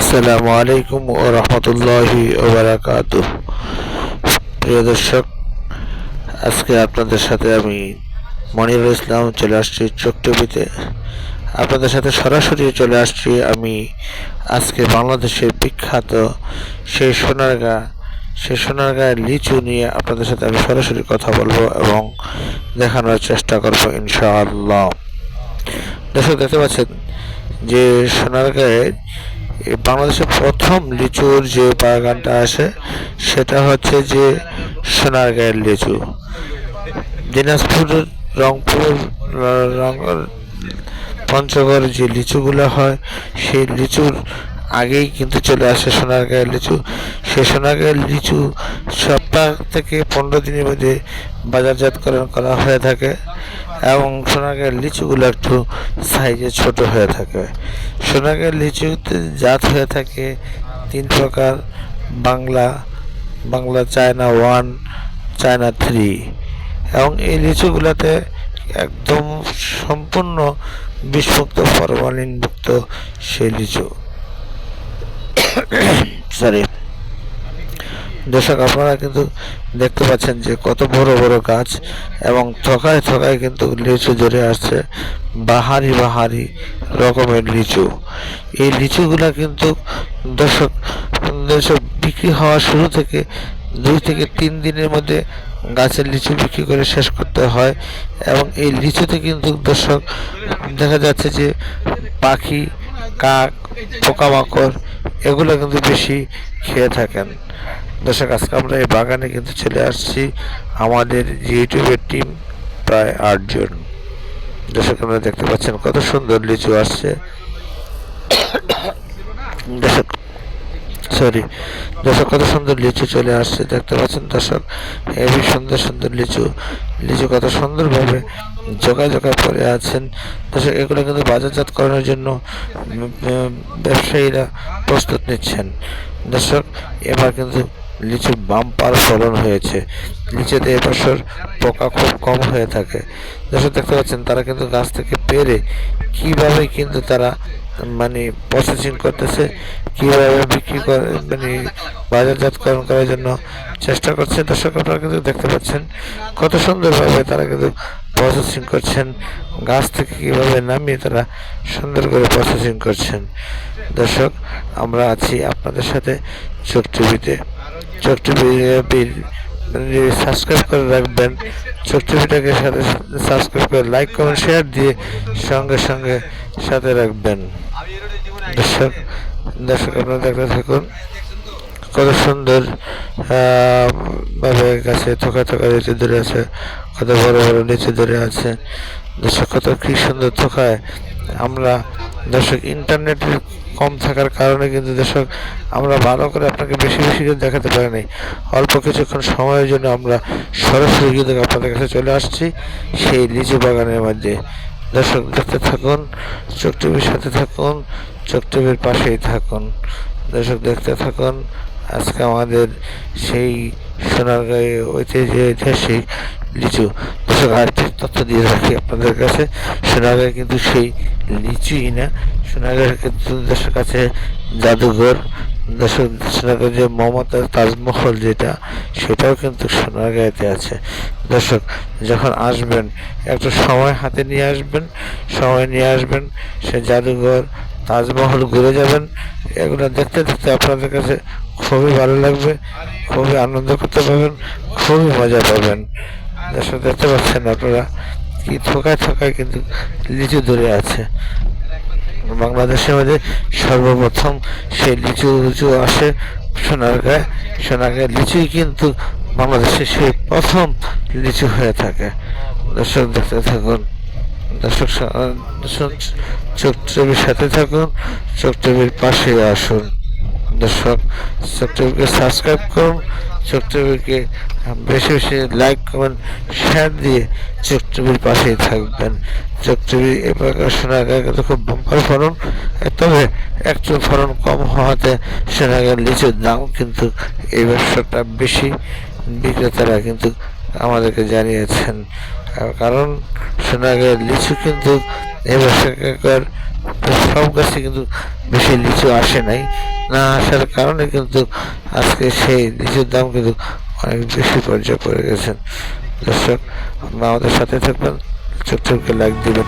আসসালামু আলাইকুম ও রহমতুল্লাহি ওবরাকাত প্রিয় দর্শক, আজকে আপনাদের সাথে আমি মনিরুল ইসলাম চলে আসছি চোখ আপনাদের সাথে সরাসরি চলে আসছি আমি আজকে বাংলাদেশের বিখ্যাত সেই সোনারগাঁ, সেই সোনারগাঁয়ের লিচু নিয়ে আপনাদের সাথে আমি সরাসরি কথা বলব এবং দেখানোর চেষ্টা করব ইনশাআল্লাহ। দর্শক, দেখতে পাচ্ছেন যে সোনারগাঁয়ের এই বাংলাদেশের প্রথম লিচুর যে বাগানটা আসে সেটা হচ্ছে যে সোনারগাঁয়ের লিচু। দিনাজপুর রংপুর পঞ্চগড় যে লিচুগুলো হয়, সেই লিচুর আগেই কিন্তু চলে আসে সোনারগাঁয়ের লিচু। সেই সোনারগাঁয়ের লিচু সপ্তাহ থেকে পনেরো দিনের মধ্যে বাজারজাতকরণ করা হয়ে থাকে। এবং সোনারগাঁয়ের লিচুগুলো একটু সাইজে ছোট হয়ে থাকে। সোনারগাঁয়ের লিচুতে জাত হয়ে থাকে তিন প্রকার, Bangla Bangla China one, China three. এবং এই লিচুগুলোতে একদম সম্পূর্ণ বিষমুক্ত ফরমালিনমুক্ত সেই লিচু। সরি দর্শক, আপনারা কিন্তু দেখতে পাচ্ছেন যে কত বড় বড় গাছ এবং থকায় থকায় কিন্তু লিচু ধরে আসছে। বাহারি বাহারি রকমের লিচু। এই লিচুগুলা কিন্তু দর্শক দর্শক বিক্রি হওয়া শুরু থেকে দুই থেকে তিন দিনের মধ্যে গাছের লিচু বিক্রি করে শেষ করতে হয় এবং এই লিচুতে কিন্তু দর্শক দেখা যাচ্ছে যে পাখি, কাক, পোকামাকড় এগুলো কিন্তু বেশি খেয়ে থাকেন। দর্শক, আজকে আমরা এই বাগানে কিন্তু চলে আসছি। আমাদের ইউটিউবের টিম প্রায় আটজন দর্শক, আপনারা দেখতে পাচ্ছেন কত সুন্দর লিচু আসছে। দর্শক সরি দর্শক, কত সুন্দর লিচু চলে আসছে, দেখতে পাচ্ছেন দর্শক। হেভি সুন্দর সুন্দর লিচু। লিচু কত সুন্দরভাবে জোগায় জোগায় পড়ে আছেন। দর্শক, এগুলো কিন্তু বাজারজাত করানোর জন্য ব্যবসায়ীরা প্রস্তুত নিচ্ছেন। দর্শক, এবার কিন্তু লিচুর বাম্পার ফলন হয়েছে। লিচুতে এবছর পোকা খুব কম হয়ে থাকে। দর্শক দেখতে পাচ্ছেন, তারা কিন্তু গাছ থেকে পেরে কীভাবে কিন্তু তারা মানে প্রসেসিং করতেছে, কীভাবে বিক্রি করে মানে বাজারজাতকরণ করার জন্য চেষ্টা করছে। দর্শক আপনারা কিন্তু দেখতে পাচ্ছেন, কত সুন্দরভাবে তারা কিন্তু প্রসেসিং করছেন, গাছ থেকে কীভাবে নামিয়ে তারা সুন্দর করে প্রসেসিং করছেন। দর্শক, আমরা আছি আপনাদের সাথে চোখ টিভিতে। চোখ টিভি সাবস্ক্রাইব করে রাখবেন। চোখ টিভিটাকে সাথে সাবস্ক্রাইব করে লাইক, কমেন্ট, শেয়ার দিয়ে সঙ্গে সঙ্গে সাথে রাখবেন। দর্শক দর্শক আপনারা দেখতে থাকুন। কত সুন্দর ভাবে গাছে থোকা থোকা লিচু ধরে আছে, কত বড় বড় লিচু ধরে আছে। দর্শক, কত কি সুন্দর থোকায় আমরা দর্শক ইন্টারনেটের কম থাকার কারণে কিন্তু দর্শক আমরা ভালো করে আপনাকে বেশি বেশি করে দেখাতে পারিনি। অল্প কিছুক্ষণ সময়ের জন্য আমরা সরাসরি কিন্তু আপনাদের কাছে চলে আসছি সেই লিচু বাগানের মধ্যে। দর্শক দেখতে থাকুন, চোখ টিভির সাথে থাকুন, চোখ টিভির পাশেই থাকুন। দর্শক দেখতে থাকুন, আজকে আমাদের সেই সোনারগাঁয়ে ঐতিহ্য ঐতিহাসিক লিচু। দর্শক আরেকটি তথ্য দিয়ে রাখি আপনাদের কাছে। সোনারগাঁয়ে কিন্তু সেই লিচুই না। সোনারগাঁয়ের কিন্তু দেশের কাছে জাদুঘর। দর্শক সোনারগাঁও যে মমতার তাজমহল যেটা, সেটাও কিন্তু সোনারগাঁয়েতে আছে। দর্শক, যখন আসবেন, একটু সময় হাতে নিয়ে আসবেন, সময় নিয়ে আসবেন, সে জাদুঘর, তাজমহল ঘুরে যাবেন। এগুলো দেখতে দেখতে আপনাদের কাছে খুবই ভালো লাগবে, খুবই আনন্দ করতে পারবেন, খুবই মজা পাবেন। দর্শক দেখতে পাচ্ছেন আপনারা, কি থোকায় থোকায় কিন্তু লিচু ধরে আছে। বাংলাদেশের মধ্যে সর্বপ্রথম সেই লিচু লিচু আসে সোনারগাঁয়। সোনারগাঁয় লিচুই কিন্তু বাংলাদেশের সেই প্রথম লিচু হয়ে থাকে। দর্শক দেখতে থাকুন। দর্শক চোখ টিভির সাথে থাকুন। চোখ টিভির পাশে আসুন। দর্শক চোখ টিভিকে সাবস্ক্রাইব করুন। চোখ বেশি বেশি লাইক কমেন্ট শেয়ার দিয়ে চোখ টিভির পাশেই থাকবেন। চোখ টিভি এবার সোনাগায় কিন্তু খুব বাম্পার ফলন তবে একটু ফলন কম হওয়াতে সোনাগার লিচুর দাম কিন্তু এই ব্যবসাটা বেশি বিক্রেতারা কিন্তু আমাদেরকে জানিয়েছেন। কারণ শোনা গেল, লিচু কিন্তু এবার সব গাছে কিন্তু বেশি লিচু আসে নাই। না আসার কারণে কিন্তু আজকে সেই লিচুর দাম কিন্তু অনেক বেশি পর্যায়ে পড়ে গেছেন দর্শক আমাদের সাথে থাকবেন চোখ চোখকে লাইক দিবেন।